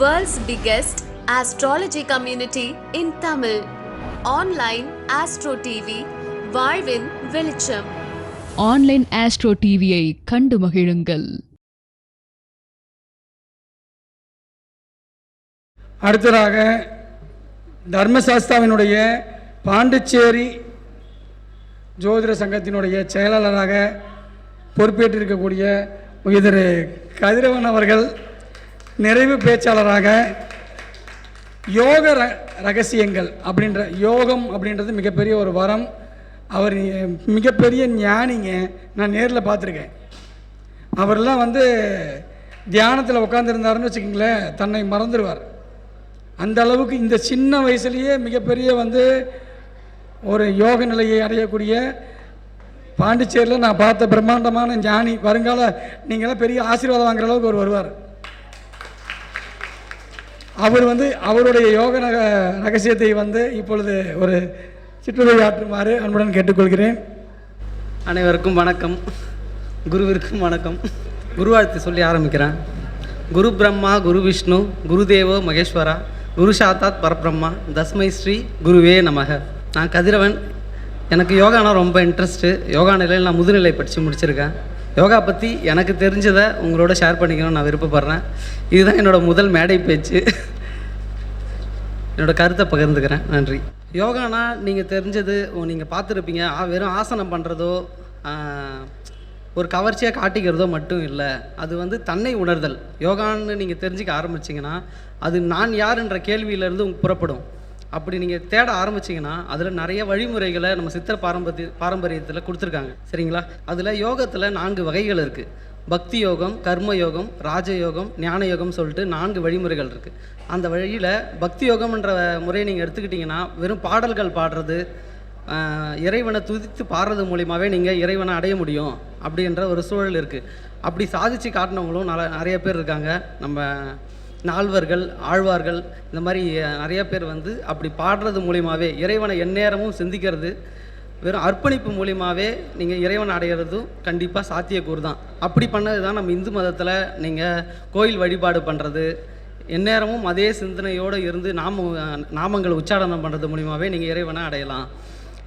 World's biggest astrology community in Tamil. Online Astro TV, வாழ்வின் வெளிச்சம். Online astro டிவியை கண்டு மகிழுங்கள். அடுத்ததாக தர்மசாஸ்தாவினுடைய பாண்டிச்சேரி ஜோதிட சங்கத்தினுடைய செயலாளராக பொறுப்பேற்றிருக்கக்கூடிய திரு கதிரவன் அவர்கள். நிறைவு பேச்சாளராக யோக ர ரகசியங்கள் அப்படின்ற யோகம் அப்படின்றது மிகப்பெரிய ஒரு வரம். அவர் மிகப்பெரிய ஞானிங்க. நான் நேரில் பார்த்துருக்கேன் அவர்லாம் வந்து தியானத்தில் உட்காந்துருந்தாருன்னு வச்சுக்கோங்களேன் தன்னை மறந்துடுவார் அந்த அளவுக்கு இந்த சின்ன வயசுலேயே மிகப்பெரிய வந்து ஒரு யோக நிலையை அடையக்கூடிய பாண்டிச்சேரியில் நான் பார்த்த பிரம்மாண்டமான ஞானி. வருங்கால நீங்களாம் பெரிய ஆசீர்வாதம் வாங்குற அளவுக்கு அவர் வருவார். அவர் வந்து அவருடைய யோக நக ரகசியத்தை வந்து இப்பொழுது ஒரு சிற்றுரை ஆற்றுமாறு அன்புடன் கேட்டுக்கொள்கிறேன். அனைவருக்கும் வணக்கம். குருவிற்கும் வணக்கம். குருவாழ்த்து சொல்லி ஆரம்பிக்கிறேன். குரு பிரம்மா குரு விஷ்ணு குருதேவோ மகேஸ்வரா குரு சாத்தாத் பரபிரம்மா தஸ்மை ஸ்ரீ குருவே நமக. நான் கதிரவன். எனக்கு யோகானா ரொம்ப இன்ட்ரெஸ்ட்டு யோகா நிலையில் நான் முதுநிலை படித்து முடிச்சிருக்கேன். யோகா பற்றி எனக்கு தெரிஞ்சதை உங்களோட ஷேர் பண்ணிக்கணும்னு நான் விருப்பப்படுறேன். இதுதான் என்னோட முதல் மேடை பேச்சு. என்னோடய கருத்தை பகிர்ந்துக்கிறேன். நன்றி. யோகானா நீங்கள் தெரிஞ்சது நீங்கள் பார்த்துருப்பீங்க. வெறும் ஆசனம் பண்ணுறதோ ஒரு கவர்ச்சியாக காட்டிக்கிறதோ மட்டும் இல்லை. அது வந்து தன்னை உணர்தல். யோகான்னு நீங்கள் தெரிஞ்சுக்க ஆரம்பிச்சிங்கன்னா அது நான் யாருன்ற கேள்வியிலேருந்து புறப்படும். அப்படி நீங்கள் தேட ஆரம்பிச்சிங்கன்னா அதில் நிறைய வழிமுறைகளை நம்ம சித்திர பாரம்பரிய பாரம்பரியத்தில் கொடுத்துருக்காங்க. சரிங்களா? அதில் யோகத்தில் நான்கு வகைகள் இருக்குது பக்தி யோகம் கர்ம யோகம் ராஜயோகம் ஞான யோகம் சொல்லிட்டு நான்கு வழிமுறைகள் இருக்குது அந்த வழியில் பக்தி யோகம்ன்ற முறையை நீங்கள் எடுத்துக்கிட்டிங்கன்னா வெறும் பாடல்கள் பாடுறது இறைவனை துதித்து பாடுறது மூலியமாகவே நீங்கள் இறைவனை அடைய முடியும் அப்படின்ற ஒரு சூழல் இருக்குது அப்படி சாதித்து காட்டினவங்களும் நல்ல நிறைய பேர் இருக்காங்க. நம்ம நால்வர்கள் ஆழ்வார்கள் இந்த மாதிரி நிறைய பேர் வந்து அப்படி பாடுறது மூலியமாகவே இறைவனை எந்நேரமும் சிந்திக்கிறது வெறும் அர்ப்பணிப்பு மூலியமாகவே நீங்கள் இறைவன் அடைகிறதும் கண்டிப்பாக சாத்தியக்கூறு தான். அப்படி பண்ணது தான் நம்ம இந்து மதத்தில் நீங்கள் கோயில் வழிபாடு பண்ணுறது எந்நேரமும் அதே சிந்தனையோடு இருந்து நாம நாமங்கள் உச்சாரணம் பண்ணுறது மூலியமாகவே நீங்கள் இறைவனை அடையலாம்.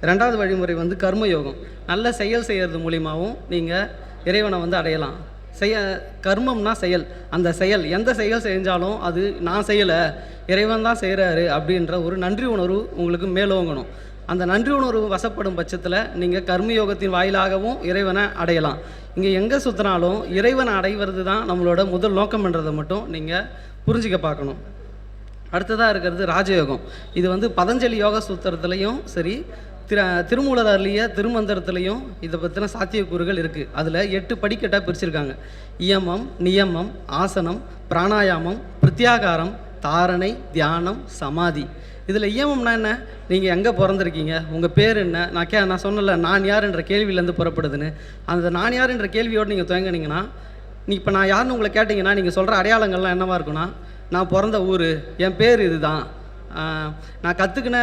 ரெண்டாவது வழிமுறை வந்து கர்மயோகம். நல்ல செயல் செய்கிறது மூலியமாகவும் நீங்கள் இறைவனை வந்து அடையலாம். செய்ய கர்மம்னா செயல். அந்த செயல் எந்த செயல் செஞ்சாலும் அது நான் செய்யலை இறைவன் தான் செய்கிறாரு அப்படின்ற ஒரு நன்றி உணர்வு உங்களுக்கு மேலோங்கணும். அந்த நன்றி உணர்வு வசப்படும் பட்சத்தில் நீங்கள் கர்மயோகத்தின் வாயிலாகவும் இறைவனை அடையலாம். இங்கே எங்கே சுற்றினாலும் இறைவனை அடைவது தான் நம்மளோட முதல் நோக்கம்ன்றதை மட்டும் நீங்கள் புரிஞ்சிக்க பார்க்கணும். அடுத்ததாக இருக்கிறது ராஜயோகம். இது வந்து பதஞ்சலி யோக சூத்திரத்துலேயும் சரி திரு திருமூலர் அருளிய திருமந்திரத்துலேயும் இதை பற்றின சாத்தியக்கூறுகள் இருக்குது அதில் எட்டு படிக்கட்டாக பிரிச்சிருக்காங்க. இயமம் நியமம் ஆசனம் பிராணாயாமம் பிரத்யாகாரம் தாரணை தியானம் சமாதி. இதில் இயமம்னா என்ன? நீங்கள் எங்கே பிறந்திருக்கீங்க? உங்கள் பேர் என்ன? நான் கே நான் சொன்னல நான் யார் என்ற கேள்வியிலேருந்து புறப்படுதுன்னு. அந்த நான் யார் என்ற கேள்வியோடு நீங்கள் துவங்கினீங்கன்னா நீ இப்போ நான் யாருன்னு உங்களை கேட்டிங்கன்னா நீங்கள் சொல்கிற அடையாளங்கள்லாம் என்னவா இருக்குன்னா நான் பிறந்த ஊர் என் பேர் இதுதான். நான் கற்றுக்கின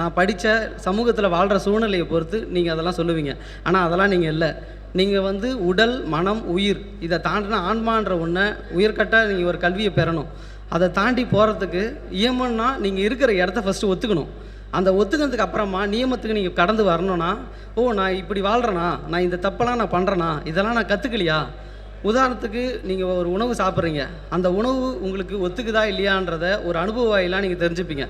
நான் படித்த சமூகத்தில் வாழ்கிற சூழ்நிலையை பொறுத்து நீங்கள் அதெல்லாம் சொல்லுவீங்க. ஆனால் அதெல்லாம் நீங்கள் இல்லை. நீங்கள் வந்து உடல் மனம் உயிர் இதை தாண்டின ஆன்மான்ற ஒன்றை உயிர்கட்ட நீங்கள் ஒரு கல்வியை பெறணும். அதை தாண்டி போகிறதுக்கு இயமன்னா நீங்கள் இருக்கிற இடத்த ஃபஸ்ட்டு ஒத்துக்கணும். அந்த ஒத்துக்கிறதுக்கு அப்புறமா நியமத்துக்கு நீங்கள் கடந்து வரணும்னா ஓ நான் இப்படி வாழ்கிறேனா நான் இந்த தப்பெல்லாம் நான் பண்ணுறேனா இதெல்லாம் நான் கற்றுக்கலையா உதாரணத்துக்கு நீங்கள் ஒரு உணவு சாப்பிட்றீங்க. அந்த உணவு உங்களுக்கு ஒத்துக்குதா இல்லையான்றத ஒரு அனுபவ வாயிலாக நீங்கள் தெரிஞ்சுப்பீங்க.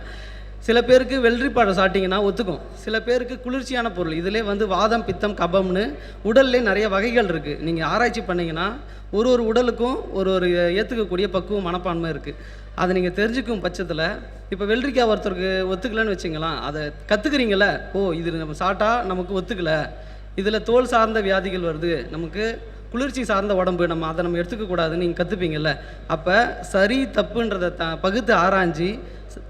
சில பேருக்கு வெள்ளரிப்பழம் சாப்பிட்டிங்கன்னா ஒத்துக்கும். சில பேருக்கு குளிர்ச்சியான பொருள். இதிலே வந்து வாதம் பித்தம் கபம்னு உடல்லே நிறைய வகைகள் இருக்குது நீங்கள் ஆராய்ச்சி பண்ணீங்கன்னா ஒரு ஒரு உடலுக்கும் ஒரு ஒரு ஏற்றுக்கக்கூடிய பக்குவம் மனப்பான்மை இருக்குது அதை நீங்கள் தெரிஞ்சுக்கும் பட்சத்தில் இப்போ வெள்ளரிக்காய் ஒருத்தருக்கு ஒத்துக்கலைன்னு வச்சுங்களேன் அதை கற்றுக்குறீங்கள ஓ இது நம்ம சாப்பிட்டா நமக்கு ஒத்துக்கலை. இதில் தோல் சார்ந்த வியாதிகள் வருது. நமக்கு குளிர்ச்சி சார்ந்த உடம்பு நம்ம அதை நம்ம எடுத்துக்கக்கூடாதுன்னு நீங்கள் கற்றுப்பீங்கல்ல அப்போ சரி தப்புன்றதை த பகுத்து ஆராய்ஞ்சி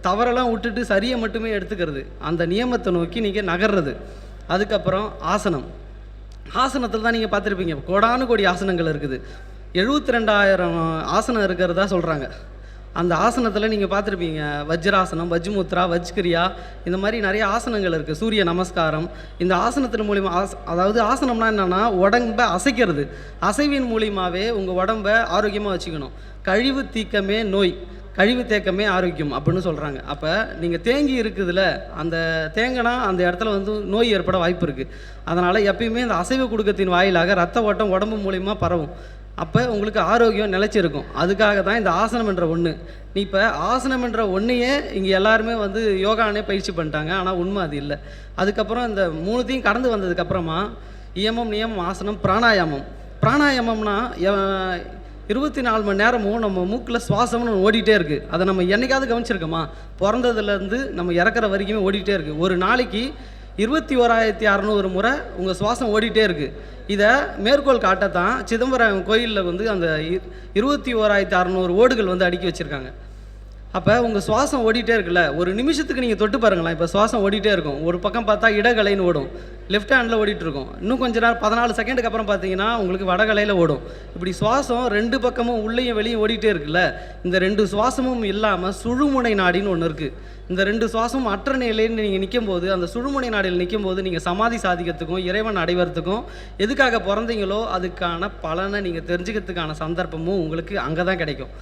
தவறெல்லாம் விட்டுட்டு சரியை மட்டுமே எடுத்துக்கிறது. அந்த நியமத்தை நோக்கி நீங்கள் நகர்றது. அதுக்கப்புறம் ஆசனம். ஆசனத்தில் தான் நீங்கள் பார்த்துருப்பீங்க. கோடானு கோடி ஆசனங்கள் இருக்குது. எழுபத்தி ரெண்டாயிரம் ஆசனம் இருக்கிறதா சொல்கிறாங்க அந்த ஆசனத்தில் நீங்கள் பார்த்துருப்பீங்க. வஜ்ராசனம் வஜ்முத்ரா வஜ்கிரியா இந்த மாதிரி நிறைய ஆசனங்கள் இருக்குது சூரிய நமஸ்காரம். இந்த ஆசனத்தின் மூலிமா ஆஸ் அதாவது ஆசனம்னா என்னென்னா உடம்பை அசைக்கிறது. அசைவின் மூலியமாகவே உங்கள் உடம்பை ஆரோக்கியமாக வச்சுக்கணும். கழிவு தீக்கமே நோய். கழிவு தேக்கமே ஆரோக்கியம் அப்படின்னு சொல்கிறாங்க அப்போ நீங்கள் தேங்கி இருக்குதுல அந்த தேங்கினா அந்த இடத்துல வந்து நோய் ஏற்பட வாய்ப்பு இருக்குது அதனால் எப்பயுமே இந்த அசைவ குடுக்கத்தின் வாயிலாக ரத்த ஓட்டம் உடம்பு மூலிமா பரவும். அப்போ உங்களுக்கு ஆரோக்கியம் நிலைச்சிருக்கும். அதுக்காக தான் இந்த ஆசனம் என்ற ஒன்று நீ இப்போ ஆசனம் என்ற ஒன்றையே இங்கே எல்லாருமே வந்து யோகானே பயிற்சி பண்ணிட்டாங்க. ஆனால் உண்மை அது இல்லை. அதுக்கப்புறம் இந்த மூணுத்தையும் கடந்து வந்ததுக்கப்புறமா இயமம் நியமம் ஆசனம் பிராணாயாமம். பிராணாயாமம்னா இருபத்தி நாலு மணி நேரமும் நம்ம மூக்கில் சுவாசம்னு ஓடிட்டே இருக்குது அதை நம்ம என்னைக்காவது கவனிச்சிருக்கோமா? பிறந்ததுலேருந்து நம்ம இறக்குற வரைக்குமே ஓடிட்டே இருக்குது ஒரு நாளைக்கு இருபத்தி ஓராயிரத்தி அறநூறு முறை உங்கள் சுவாசம் ஓடிட்டே இருக்குது இதை மேற்கோள் காட்டத்தான் சிதம்பரம் கோயிலில் வந்து அந்த இருபத்தி ஓராயிரத்தி அறநூறு ஓடுகள் வந்து அடுக்கி வச்சுருக்காங்க. அப்போ உங்கள் சுவாசம் ஓடிட்டே இருக்குல்ல ஒரு நிமிஷத்துக்கு நீங்கள் தொட்டு பாருங்களேன் இப்போ சுவாசம் ஓடிட்டே இருக்கும். ஒரு பக்கம் பார்த்தா இடகலைன்னு ஓடும். லெஃப்ட் ஹேண்டில் ஓடிட்டுருக்கும் இன்னும் கொஞ்ச நேரம் பதினாலு செகண்டுக்கு அப்புறம் பார்த்தீங்கன்னா உங்களுக்கு வடகலையில் ஓடும். இப்படி சுவாசம் ரெண்டு பக்கமும் உள்ளேயும் வெளியும் ஓடிட்டே இருக்குல்ல இந்த ரெண்டு சுவாசமும் இல்லாமல் சுழுமுனை நாடின்னு ஒன்று இருக்குது இந்த ரெண்டு சுவாசமும் அற்ற நிலைன்னு நீங்கள் நிற்கும் போது அந்த சுழுமுனை நாடியில் நிற்கும்போது நீங்கள் சமாதி சாதிக்கிறதுக்கும் இறைவன் அடைவதுக்கும் எதுக்காக பிறந்தீங்களோ அதுக்கான பலனை நீங்கள் தெரிஞ்சுக்கிறதுக்கான சந்தர்ப்பமும் உங்களுக்கு அங்கே தான் கிடைக்கும்.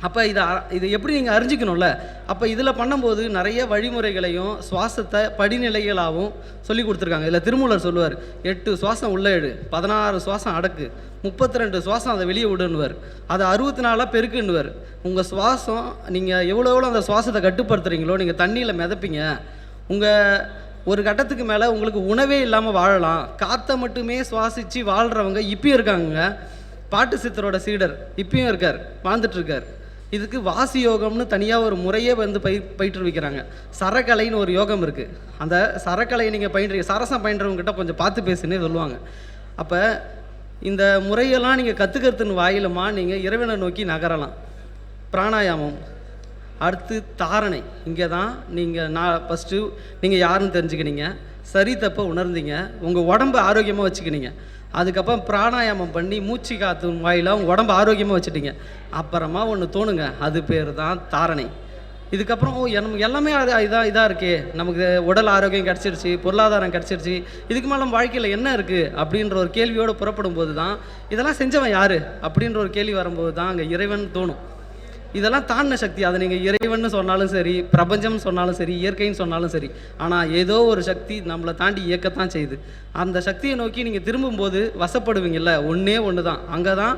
அப்போ இதை அ- இது எப்படி நீங்கள் அறிஞ்சிக்கணும்ல? அப்போ இதில் பண்ணும்போது நிறைய வழிமுறைகளையும் சுவாசத்தை படிநிலைகளாகவும் சொல்லி கொடுத்துருக்காங்க. இதில் திருமூலர் சொல்லுவார் எட்டு சுவாசம் உள்ளே எடு பதினாறு சுவாசம் அடக்கு முப்பத்தி ரெண்டு சுவாசம் அதை வெளியே விடுன்னுவார். அதை அறுபத்தி நாலாக பெருக்குன்னுவார். உங்கள் சுவாசம் நீங்கள் எவ்வளோ எவ்வளோ அந்த சுவாசத்தை கட்டுப்படுத்துறீங்களோ நீங்கள் தண்ணியில் மிதப்பீங்க. உங்கள் ஒரு கட்டத்துக்கு மேலே உங்களுக்கு உணவே இல்லாமல் வாழலாம். காற்றை மட்டுமே சுவாசித்து வாழ்கிறவங்க இப்பயும் இருக்காங்க பாட்டு சித்தரோட சீடர் இப்பயும் இருக்கார் வாழ்ந்துட்டு இருக்கார். இதுக்கு வாசி யோகம்னு தனியாக ஒரு முறையே வந்து பயிர் பயிற்றுவிக்கிறாங்க. சரக்கலைன்னு ஒரு யோகம் இருக்குது அந்த சரக்கலையை நீங்கள் பயின்று சரசம் பயின்றவங்ககிட்ட கொஞ்சம் பார்த்து பேசுன்னே சொல்லுவாங்க. அப்போ இந்த முறையெல்லாம் நீங்கள் கற்றுக்கிறதுன்னு வாயிலுமா? நீங்கள் இறைவனை நோக்கி நகரலாம். பிராணாயாமம். அடுத்து தாரணை. இங்கே தான் நீங்கள் நான் ஃபஸ்ட்டு நீங்கள் யாருன்னு தெரிஞ்சுக்கினீங்க. சரி தப்பை உணர்ந்தீங்க. உங்கள் உடம்பை ஆரோக்கியமாக வச்சுக்கினீங்க. அதுக்கப்புறம் பிராணாயாமம் பண்ணி மூச்சு காத்து வாயிலாக உங்கள் உடம்பு ஆரோக்கியமாக வச்சுட்டீங்க. அப்புறமா ஒன்று தோணுங்க. அது பேர் தான் தாரணை. இதுக்கப்புறம் நமக்கு எல்லாமே அது இதாக இதாக இருக்கே. நமக்கு உடல் ஆரோக்கியம் கிடச்சிருச்சு பொருளாதாரம் கிடச்சிருச்சு. இதுக்கு மேலே நம்ம வாழ்க்கையில் என்ன இருக்குது அப்படின்ற ஒரு கேள்வியோடு புறப்படும் போது தான் இதெல்லாம் செஞ்சவன் யார்? அப்படின்ற ஒரு கேள்வி வரும்போது தான் அங்கே இறைவன் தோணும். இதெல்லாம் தாண்டின சக்தி. அதை நீங்கள் இறைவன்னு சொன்னாலும் சரி பிரபஞ்சம்னு சொன்னாலும் சரி இயற்கைன்னு சொன்னாலும் சரி ஆனால் ஏதோ ஒரு சக்தி நம்மளை தாண்டி இயக்கத்தான் செய்யுது. அந்த சக்தியை நோக்கி நீங்கள் திரும்பும்போது வசப்படுவீங்கல்ல ஒன்றே ஒன்று தான் அங்கே தான்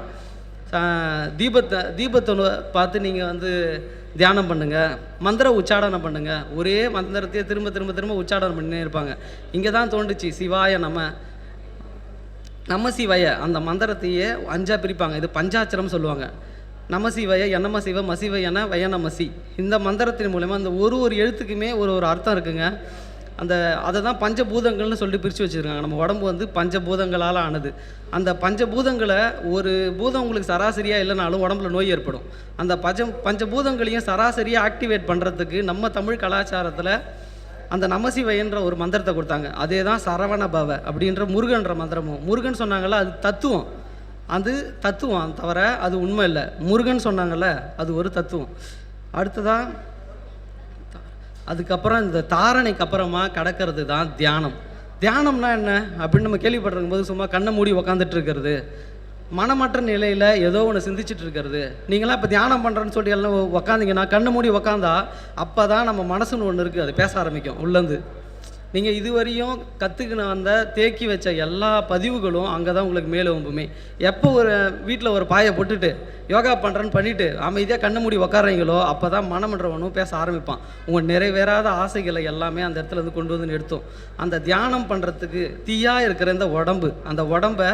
தீபத்தை தீபத்தை பார்த்து நீங்கள் வந்து தியானம் பண்ணுங்க மந்திர உச்சாடனம் பண்ணுங்க. ஒரே மந்திரத்தையே திரும்ப திரும்ப திரும்ப உச்சாடனம் பண்ணினே இருப்பாங்க. இங்கே தான் தோண்டுச்சு சிவாய நம்ம நம்ம சிவாய. அந்த மந்திரத்தையே அஞ்சா பிரிப்பாங்க. இது பஞ்சாட்சரம் சொல்லுவாங்க. நமசிவய சிவய மசிவ என வய நமசி இந்த மந்திரத்தின் மூலயமா அந்த ஒரு ஒரு எழுத்துக்குமே ஒரு ஒரு அர்த்தம் இருக்குங்க. அந்த அதை தான் பஞ்சபூதங்கள்னு சொல்லிட்டு பிரித்து வச்சுருக்காங்க. நம்ம உடம்பு வந்து பஞ்சபூதங்களால் ஆனது. அந்த பஞ்சபூதங்களை ஒரு பூதம் உங்களுக்கு சராசரியாக இல்லைனாலும் உடம்புல நோய் ஏற்படும். அந்த பஞ்ச பஞ்சபூதங்களையும் சராசரியாக ஆக்டிவேட் பண்ணுறதுக்கு நம்ம தமிழ் கலாச்சாரத்தில் அந்த நமசிவைன்ற ஒரு மந்திரத்தை கொடுத்தாங்க. அதே தான் சரவண பவ அப்படின்ற முருகன்ற மந்திரமும். முருகன் சொன்னாங்கல்ல அது தத்துவம். அது தத்துவம் தவிர அது உண்மை இல்லை. முருகன் சொன்னாங்கல்ல அது ஒரு தத்துவம். அடுத்ததா அதுக்கப்புறம் இந்த தாரணைக்கு அப்புறமா கடக்கிறது தான் தியானம். தியானம்னா என்ன? அப்படின்னு நம்ம கேள்விப்பட்டிருக்கும் போது சும்மா கண்ணை மூடி உக்காந்துட்டு இருக்கிறது. மனமற்ற நிலையில் ஏதோ ஒன்று சிந்திச்சுட்டு இருக்கிறது. நீங்களாம் இப்போ தியானம் பண்ணுறேன்னு சொல்லி எல்லாம் உக்காந்திங்கன்னா கண்ணை மூடி உக்காந்தா அப்போ தான் நம்ம மனசுன்னு ஒன்று இருக்குது அது பேச ஆரம்பிக்கும் உள்ளேருந்து நீங்கள் இதுவரையும் கற்றுக்கின வந்த தேக்கி வச்ச எல்லா பதிவுகளும் அங்கே தான் உங்களுக்கு மேலே ஒம்புமே எப்போ ஒரு வீட்டில் ஒரு பாயை போட்டுட்டு யோகா பண்ணுறேன்னு பண்ணிவிட்டு அமைதியாக கண்ணு மூடி உக்காடுறீங்களோ அப்போ தான் மனமன்றவனும் பேச ஆரம்பிப்பான். உங்கள் நிறைவேறாத ஆசைகளை எல்லாமே அந்த இடத்துல இருந்து கொண்டு வந்து நிறுத்தும். அந்த தியானம் பண்ணுறதுக்கு தீயாக இருக்கிற இந்த உடம்பு அந்த உடம்பை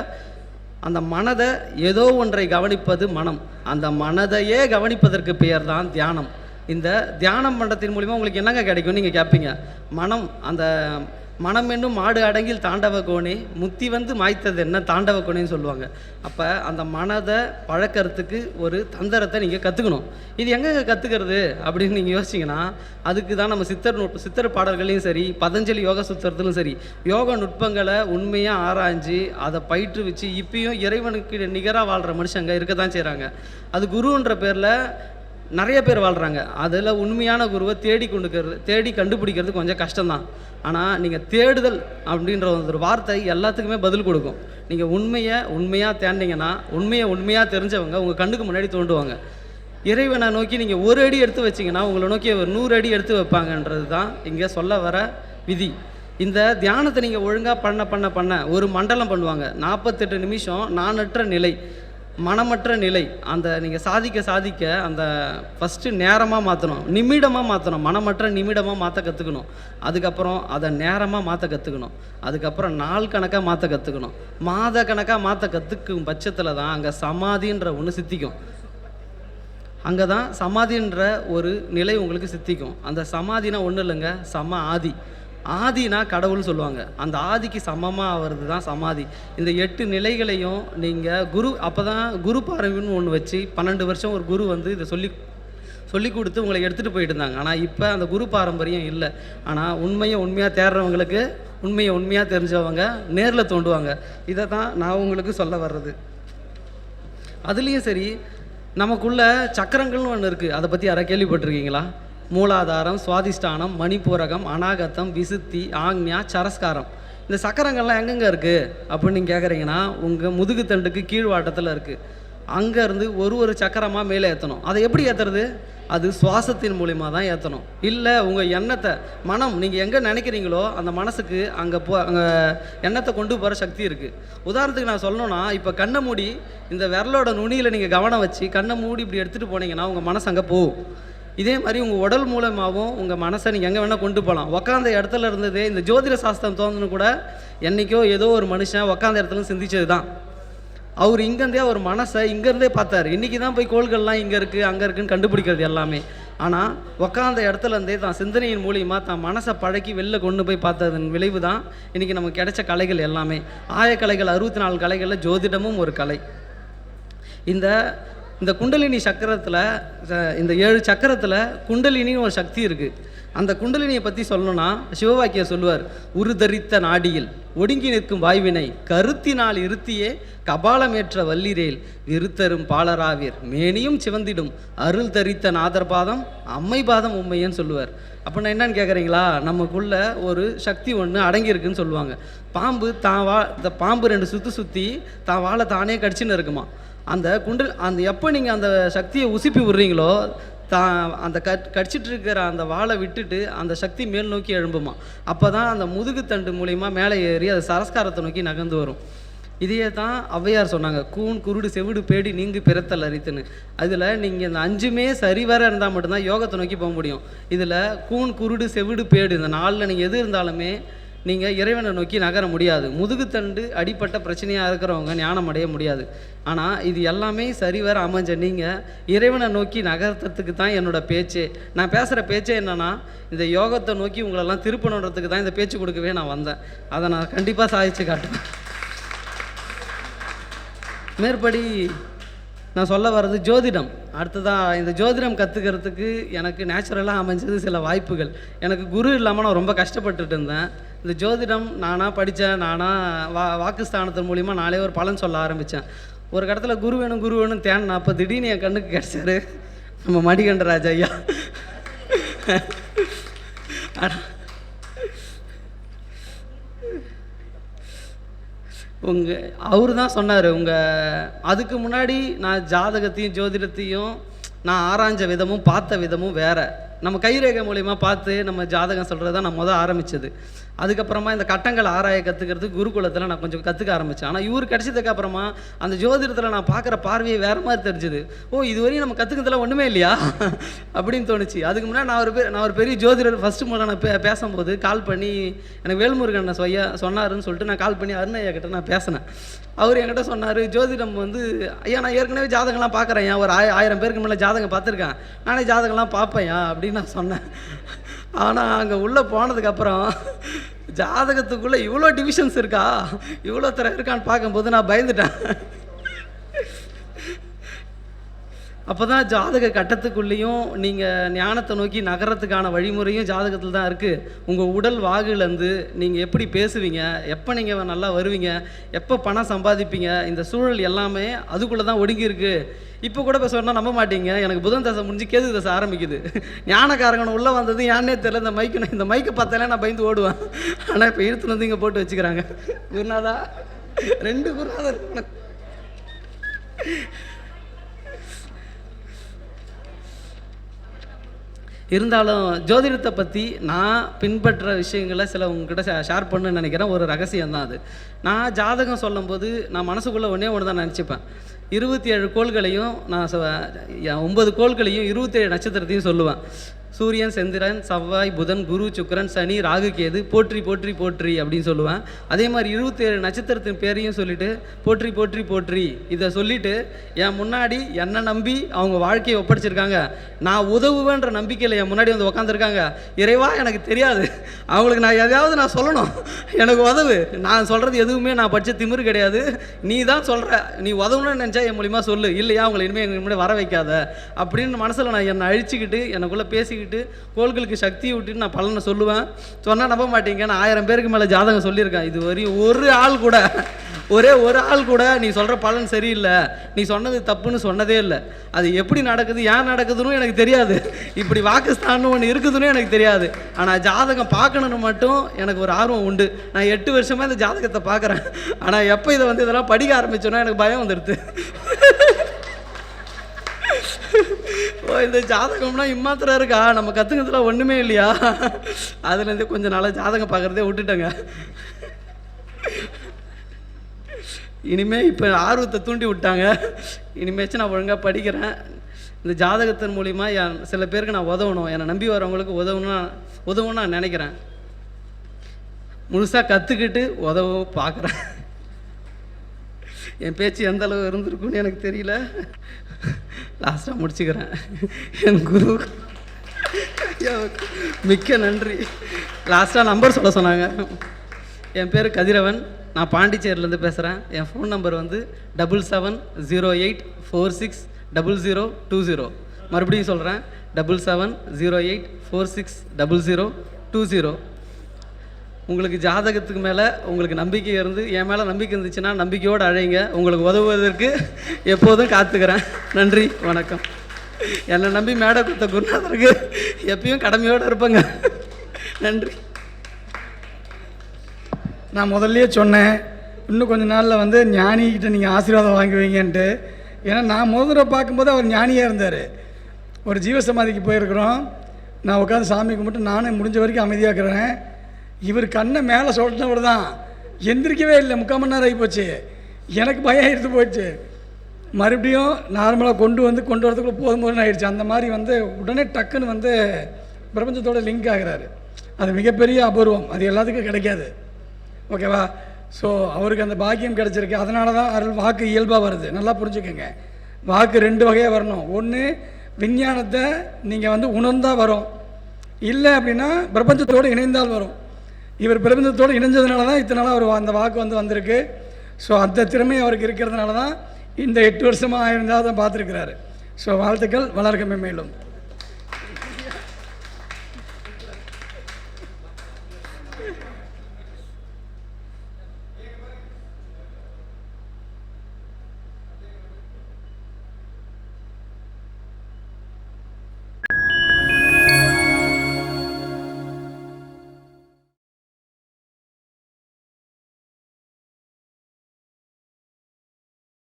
அந்த மனதை ஏதோ ஒன்றை கவனிப்பது மனம். அந்த மனதையே கவனிப்பதற்கு பெயர் தான் தியானம். இந்த தியானம் பண்ணுறதின் மூலிமா உங்களுக்கு என்னங்க கிடைக்கும்? நீங்கள் கேட்பீங்க மனம் அந்த மனம் என்னும் மாடு அடங்கில் தாண்டவ கோணி முத்தி வந்து மாய்த்தது என்ன தாண்டவ கோணின்னு சொல்லுவாங்க. அப்போ அந்த மனதை பழக்கிறதுக்கு ஒரு தந்திரத்தை நீங்கள் கற்றுக்கணும் இது எங்கெங்கே கற்றுக்கிறது அப்படின்னு நீங்கள் யோசிச்சிங்கன்னா அதுக்கு தான் நம்ம சித்தர் நுட்ப சித்தர் பாடல்களையும் சரி பதஞ்சலி யோக சுத்தரத்திலும் சரி யோக நுட்பங்களை உண்மையாக ஆராய்ஞ்சு அதை பயிற்றுவிச்சு இப்பயும் இறைவனுக்கு நிகராக வாழ்கிற மனுஷங்க இருக்க தான் செய்கிறாங்க அது குருன்ற பேரில் நிறைய பேர் வாழ்கிறாங்க அதில் உண்மையான குருவை தேடி கொண்டுக்கிறது தேடி கண்டுபிடிக்கிறது கொஞ்சம் கஷ்டம்தான். ஆனால் நீங்கள் தேடுதல் அப்படின்ற ஒரு வார்த்தை எல்லாத்துக்குமே பதில் கொடுக்கும். நீங்கள் உண்மையை உண்மையாக தேண்டிங்கன்னா உண்மையை உண்மையாக தெரிஞ்சவங்க உங்கள் கண்ணுக்கு முன்னாடி தோண்டுவாங்க. இறைவனை நோக்கி நீங்கள் ஒரு அடி எடுத்து வச்சிங்கன்னா உங்களை நோக்கி ஒரு நூறு அடி எடுத்து வைப்பாங்கன்றது தான் இங்கே சொல்ல வர விதி. இந்த தியானத்தை நீங்கள் ஒழுங்காக பண்ண பண்ண பண்ண ஒரு மண்டலம் பண்ணுவாங்க. நாற்பத்தெட்டு நிமிஷம் நானற்ற நிலை. மனமற்ற நிலை அந்த நீங்கள் சாதிக்க சாதிக்க அந்த ஃபஸ்ட்டு நேரமாக மாற்றணும் நிமிடமாக மாற்றணும் மனமற்ற நிமிடமாக மாற்ற கற்றுக்கணும் அதுக்கப்புறம் அதை நேரமாக மாற்ற கற்றுக்கணும் அதுக்கப்புறம் நாள் கணக்காக மாற்ற கற்றுக்கணும் மாத கணக்காக மாற்ற கற்றுக்கும் பட்சத்தில் தான் அங்கே சமாதின்ற ஒன்று சித்திக்கும். அங்கே தான் சமாதின்ற ஒரு நிலை உங்களுக்கு சித்திக்கும். அந்த சமாதினா ஒன்றும் இல்லைங்க சம ஆதி. ஆதினா கடவுள்னு சொல்லுவாங்க. அந்த ஆதிக்கு சமமாக ஆகிறது தான் சமாதி. இந்த எட்டு நிலைகளையும் நீங்கள் குரு அப்போ தான் குரு பார்வைன்னு ஒன்று வச்சு பன்னெண்டு வருஷம் ஒரு குரு வந்து இதை சொல்லி சொல்லி கொடுத்து உங்களை எடுத்துகிட்டு போயிட்டு இருந்தாங்க. ஆனால் இப்போ அந்த குரு பாரம்பரியம் இல்லை. ஆனால் உண்மையை உண்மையாக தேடுறவங்களுக்கு உண்மையை உண்மையாக தெரிஞ்சவங்க நேரில் தோண்டுவாங்க. இதை தான் நான் உங்களுக்கு சொல்ல வர்றது. அதுலேயும் சரி நமக்குள்ள சக்கரங்கள்னு ஒன்று இருக்குது அதை பற்றி யாராவது கேள்விப்பட்டிருக்கீங்களா? மூலாதாரம் சுவாதிஷ்டானம் மணிப்பூரகம் அநாகத்தம் விசுத்தி ஆக்ஞா சரஸ்காரம். இந்த சக்கரங்கள்லாம் எங்கெங்கே இருக்குது அப்படின்னு நீங்கள் கேட்குறீங்கன்னா உங்கள் முதுகுத்தண்டுக்கு கீழ்வாட்டத்தில் இருக்குது அங்கேருந்து ஒரு ஒரு சக்கரமாக மேலே ஏற்றணும் அதை எப்படி ஏற்றுறது அது சுவாசத்தின் மூலிமா தான் ஏற்றணும் இல்லை உங்கள் எண்ணத்தை மனம் நீங்கள் எங்கே நினைக்கிறீங்களோ அந்த மனசுக்கு அங்கே போ அங்கே எண்ணத்தை கொண்டு போகிற சக்தி இருக்குது உதாரணத்துக்கு நான் சொல்லணும்னா இப்போ கண்ணை மூடி இந்த விரலோட நுனியில் நீங்கள் கவனம் வச்சு கண்ணை மூடி இப்படி எடுத்துகிட்டு போனீங்கன்னா உங்கள் மனசு அங்கே போகும். இதே மாதிரி உங்கள் உடல் மூலமாகவும் உங்கள் மனசை நீங்கள் எங்கே வேணால் கொண்டு போகலாம் உக்காந்த இடத்துல இருந்ததே இந்த ஜோதிட சாஸ்திரம் தோணுன்னு கூட என்றைக்கோ ஏதோ ஒரு மனுஷன் உக்காந்த இடத்துல சிந்திச்சது தான் அவர் இங்கேருந்தே அவர் மனசை இங்கேருந்தே பார்த்தாரு. இன்றைக்கி தான் போய் கோள்கள்லாம் இங்கே இருக்குது அங்கே இருக்குன்னு கண்டுபிடிக்கிறது எல்லாமே. ஆனால் உக்காந்த இடத்துலேருந்தே தான் சிந்தனையின் மூலியமாக தான் மனசை பழக்கி வெளில கொண்டு போய் பார்த்ததன் விளைவு தான் இன்றைக்கி நமக்கு கிடைச்ச கலைகள் எல்லாமே. ஆயக்கலைகள் அறுபத்தி நாலு கலைகளில் ஜோதிடமும் ஒரு கலை. இந்த இந்த குண்டலினி சக்கரத்தில் இந்த ஏழு சக்கரத்தில் குண்டலினின்னு ஒரு சக்தி இருக்குது அந்த குண்டலினியை பற்றி சொல்லணும்னா சிவவாக்கியம் சொல்லுவார் உருதரித்த நாடியில் ஒடுங்கி நிற்கும் வாய்வினை கருத்தினால் இருத்தியே கபாலமேற்ற வல்லிரேல் விருத்தரும் பாலராவீர் மேனியும் சிவந்திடும் அருள் தரித்த நாதர் பாதம் அம்மை பாதம் உண்மையன்னு சொல்லுவார். அப்படின்னா என்னன்னு கேட்குறீங்களா நமக்குள்ள ஒரு சக்தி ஒன்று அடங்கியிருக்குன்னு சொல்லுவாங்க. பாம்பு தான் வா இந்த பாம்பு ரெண்டு சுற்றி சுற்றி தான் வாழை தானே கடிச்சுன்னு இருக்குமா? அந்த குண்டல் அந்த எப்போ நீங்கள் அந்த சக்தியை உசுப்பி விடுறீங்களோ தான் அந்த கட் கடிச்சிட்டு இருக்கிற அந்த வாழை விட்டுட்டு அந்த சக்தி மேல் நோக்கி எழும்புமா. அப்போ தான் அந்த முதுகுத்தண்டு மூலிமா மேலே ஏறி அது சரஸ்காரத்தை நோக்கி நகர்ந்து வரும். இதையே தான் ஔவையார் சொன்னாங்க கூன் குருடு செவிடு பேடி நீங்கு பிறத்தல் அரித்துன்னு. அதில் நீங்கள் இந்த அஞ்சுமே சரிவர இருந்தால் மட்டும்தான் யோகத்தை நோக்கி போக முடியும். இதில் கூன் குருடு செவிடு பேடு இந்த நாளில் நீங்கள் எது இருந்தாலுமே நீங்கள் இறைவனை நோக்கி நகர முடியாது. முதுகுத்தண்டு அடிப்பட்ட பிரச்சனையாக இருக்கிறவங்க ஞானம் அடைய முடியாது. ஆனால் இது எல்லாமே சரிவர அமைஞ்ச நீங்கள் இறைவனை நோக்கி நகர்த்தத்துக்கு தான் என்னோட பேச்சே. நான் பேசுகிற பேச்சே என்னென்னா இந்த யோகத்தை நோக்கி உங்களெல்லாம் திருப்பணுன்றதுக்கு தான் இந்த பேச்சு கொடுக்கவே நான் வந்தேன். அதை நான் கண்டிப்பாக சாதிச்சு காட்டுவேன் மேற்படி நான் சொல்ல வர்றது ஜோதிடம். அடுத்ததாக இந்த ஜோதிடம் கற்றுக்கிறதுக்கு எனக்கு நேச்சுரலாக அமைஞ்சது சில வாய்ப்புகள். எனக்கு குரு இல்லாமல் நான் ரொம்ப கஷ்டப்பட்டுட்டு இருந்தேன். இந்த ஜோதிடம் நானாக படித்தேன் நானாக வா வாக்குஸ்தானத்தின் மூலிமா நாளே ஒரு பலன் சொல்ல ஆரம்பித்தேன் ஒரு இடத்துல குரு வேணும் குரு வேணும் தேன் அப்போ திடீர்னு என் கண்ணுக்கு கிடச்சாரு நம்ம மணிகண்டராஜ் ஐயா. உங்கள் அவர் தான் சொன்னார் உங்கள் அதுக்கு முன்னாடி நான் ஜாதகத்தையும் ஜோதிடத்தையும் நான் ஆராய்ஞ்ச விதமும் பார்த்த விதமும் வேறு. நம்ம கைரேகை மூலியமாக பார்த்து நம்ம ஜாதகம் சொல்கிறது தான் நான் முதல் ஆரம்பித்தது அதுக்கப்புறமா இந்த கட்டங்கள் ஆராய கற்றுக்கிறது குருகுலத்தில் நான் கொஞ்சம் கற்றுக்க ஆரம்பித்தேன் ஆனால் இவர் கிடச்சதுக்கு அப்புறமா அந்த ஜோதிடத்தில் நான் பார்க்குற பார்வையை வேறு மாதிரி தெரிஞ்சுது. ஓ இதுவரையும் நம்ம கற்றுக்கிறதுலாம் ஒன்றுமே இல்லையா? அப்படின்னு தோணுச்சு. அதுக்கு முன்னாடி நான் ஒரு பே நான் ஒரு பெரிய ஜோதிடர் ஃபஸ்ட்டு முறை நான் பே பேசும்போது கால் பண்ணி எனக்கு வேல்முருகன் சொய்யா சொன்னாருன்னு சொல்லிட்டு நான் கால் பண்ணி அருணையா கிட்ட நான் பேசினேன். அவர் என்கிட்ட சொன்னார் ஜோதிடம் வந்து ஐயா நான் ஏற்கனவே ஜாதகம்லாம் பார்க்குறேன் ஒரு ஆய ஆயிரம் பேருக்கு மேலே ஜாதகம் பார்த்துருக்கேன். நானே ஜாதகம்லாம் பார்ப்பேன் அப்படின்னு நான் சொன்னேன். ஆனால் அங்கே உள்ளே போனதுக்கப்புறம் ஜாதகத்துக்குள்ளே இவ்வளோ டிவிஷன்ஸ் இருக்கா? இவ்வளோ தர இருக்கான்னு பார்க்கும்போது நான் பயந்துட்டேன். அப்போ தான் ஜாதக கட்டத்துக்குள்ளேயும் நீங்கள் ஞானத்தை நோக்கி நகரத்துக்கான வழிமுறையும் ஜாதகத்தில் தான் இருக்குது உங்கள் உடல் வாகுலேருந்து நீங்கள் எப்படி பேசுவீங்க? எப்போ நீங்கள் நல்லா வருவீங்க? எப்போ பணம் சம்பாதிப்பீங்க? இந்த சூழல் எல்லாமே அதுக்குள்ளே தான் ஒடுங்கியிருக்கு. இப்போ கூட இப்போ சொன்னால் நம்ப மாட்டீங்க. எனக்கு புதன் தசை முடிஞ்சு கேது தசை ஆரம்பிக்குது. ஞானக்காரங்கன் உள்ளே வந்தது யானே தெரியல. இந்த மைக்கு இந்த மைக்கை பார்த்தாலே நான் பயந்து ஓடுவேன். ஆனால் இப்போ இழுத்துன்னு வந்து இங்கே போட்டு வச்சுக்கிறாங்க. குருநாதா ரெண்டு குருநாதர். இருந்தாலும் ஜோதிடத்தை பற்றி நான் பின்பற்ற விஷயங்களை சில உங்ககிட்ட ஷேர் பண்ணுன்னு நினைக்கிறேன். ஒரு ரகசியம் தான் அது. நான் ஜாதகம் சொல்லும்போது நான் மனசுக்குள்ளே ஒன்றே ஒன்று தான் நினச்சிப்பேன். இருபத்தி ஏழு கோள்களையும் நான் சொ- ஒன்பது கோள்களையும் இருபத்தேழு நட்சத்திரத்தையும் சொல்லுவேன். சூரியன் சந்திரன் செவ்வாய் புதன் குரு சுக்கரன் சனி ராகு கேது போற்றி போற்றி போற்றி அப்படின்னு சொல்லுவேன். அதே மாதிரி இருபத்தேழு நட்சத்திரத்தின் பேரையும் சொல்லிட்டு போற்றி போற்றி போற்றி இதை சொல்லிட்டு என் முன்னாடி என்னை நம்பி அவங்க வாழ்க்கையை ஒப்படைச்சிருக்காங்க. நான் உதவுவேன்ற நம்பிக்கையில் என் முன்னாடி வந்து உக்காந்துருக்காங்க. இறைவா எனக்கு தெரியாது. அவங்களுக்கு நான் எதையாவது நான் சொல்லணும். எனக்கு உதவு. நான் சொல்கிறது எதுவுமே நான் படித்த திமிரு கிடையாது. நீ தான் சொல்கிற நீ உதவணும்னு நினச்சா என் மூலியமாக சொல்லு. இல்லையா அவங்களை இனிமேல் எங்கள் முன்னாடி வர வைக்காத. அப்படின்னு மனசில் நான் என்னை அழிச்சிக்கிட்டு எனக்குள்ளே பேசிக்கிட்டு கோள்களுக்கு சக்தியை விட்டுட்டு நான் பலனை சொல்லுவேன். சொன்னால் நம்ப மாட்டீங்க. நான் ஆயிரம் பேருக்கு மேலே ஜாதகம் சொல்லியிருக்கேன். இது வரையும் ஒரு ஆள் கூட ஒரே ஒரு ஆள் கூட நீ சொல்கிற பலன் சரியில்லை. நீ சொன்னது தப்புன்னு சொன்னதே இல்லை. அது எப்படி நடக்குது ஏன் நடக்குதுன்னு எனக்கு தெரியாது. இப்படி வாக்குஸ்தான்னு ஒன்று இருக்குதுன்னு எனக்கு தெரியாது. ஆனால் ஜாதகம் பார்க்கணுன்னு மட்டும் எனக்கு ஒரு ஆர்வம் உண்டு. நான் எட்டு வருஷமாக இந்த ஜாதகத்தை பார்க்குறேன். ஆனால் எப்போ இதை வந்து இதெல்லாம் படிக்க ஆரம்பிச்சோன்னா எனக்கு பயம் வந்துடுது ஓ இந்த ஜாதகம்னா இம்மாத்திரம் இருக்கா? நம்ம கற்றுக்கிறதுல ஒன்றுமே இல்லையா? அதுலேருந்து கொஞ்சம் நாளாக ஜாதகம் பார்க்குறதே விட்டுட்டேங்க. இனிமேல் இப்போ ஆர்வத்தை தூண்டி விட்டாங்க. இனிமேச்சும் நான் ஒழுங்காக படிக்கிறேன். இந்த ஜாதகத்தின் மூலிமா என் சில பேருக்கு நான் உதவணும். என்னை நம்பி வரவங்களுக்கு உதவணும் உதவணும்னு நான் நினைக்கிறேன். முழுசாக கற்றுக்கிட்டு உதவ பார்க்குறேன். என் பேச்சு எந்த அளவு இருந்திருக்குன்னு எனக்கு தெரியல. லாஸ்ட்டாக முடிச்சுக்கிறேன். என் குரு. மிக்க நன்றி. லாஸ்ட்டாக நம்பர் சொல்ல சொன்னாங்க. என் பேர் கதிரவன். நான் பாண்டிச்சேரியிலேருந்து பேசுகிறேன் என் ஃபோன் நம்பர் வந்து double seven zero eight four six double zero two zero மறுபடியும் சொல்கிறேன் double seven zero eight four six double zero two zero உங்களுக்கு ஜாதகத்துக்கு மேலே உங்களுக்கு நம்பிக்கை இருந்து என் மேலே நம்பிக்கை இருந்துச்சுன்னா நம்பிக்கையோடு அழைங்க. உங்களுக்கு உதவுவதற்கு எப்போதும் காத்துக்கிறேன். நன்றி வணக்கம். என்னை நம்பி மேடை கொடுத்த குருநாதருக்கு எப்பயும் கடமையோடு இருப்பேங்க. நன்றி. நான் முதல்லயே சொன்னேன் இன்னும் கொஞ்ச நாளில் வந்து ஞானிகிட்ட நீங்கள் ஆசீர்வாதம் வாங்குவீங்கன்ட்டு. ஏன்னா நான் முதல்ல பார்க்கும்போது அவர் ஞானியாக இருந்தார். ஒரு ஜீவசமாதிக்கு போயிருக்கிறோம். நான் உட்காந்து சாமி கும்பிட்டு நானே முடிஞ்ச வரைக்கும் அமைதியாக இருக்கிறேன். இவர் கண்ணை மேலே சொல்லிட்டவர் தான். எந்திரிக்கவே இல்லை. முக்கால் மணி நேரம் ஆகி போச்சு எனக்கு பயம் எடுத்து போச்சு மறுபடியும் நார்மலாக கொண்டு வந்து கொண்டு வரதுக்குள்ளே போதும் போதுன்னு ஆயிடுச்சு. அந்த மாதிரி வந்து உடனே டக்குன்னு வந்து பிரபஞ்சத்தோட லிங்க் ஆகிறாரு. அது மிகப்பெரிய அபூர்வம். அது எல்லாத்துக்கும் கிடைக்காது. ஓகேவா ஸோ அவருக்கு அந்த பாக்கியம் கிடச்சிருக்கு. அதனால தான் அருள் வாக்கு இயல்பாக வருது. நல்லா புரிஞ்சுக்கோங்க. வாக்கு ரெண்டு வகையாக வரணும். ஒன்று விஞ்ஞானத்தை நீங்கள் வந்து உணர்ந்தால் வரும். இல்லை அப்படின்னா பிரபஞ்சத்தோடு இணைந்தால் வரும். இவர் பிரபஞ்சத்தோடு இணைஞ்சதுனால தான் இத்தனை நாள் அவர் அந்த வாக்கு வந்து வந்திருக்கு. ஸோ அந்த திறமை அவருக்கு இருக்கிறதுனால தான் இந்த எட்டு வருஷமாக இருந்தால் தான் பார்த்துருக்கிறாரு. ஸோ வாழ்த்துக்கள் வளர்க்கமே மேலும்.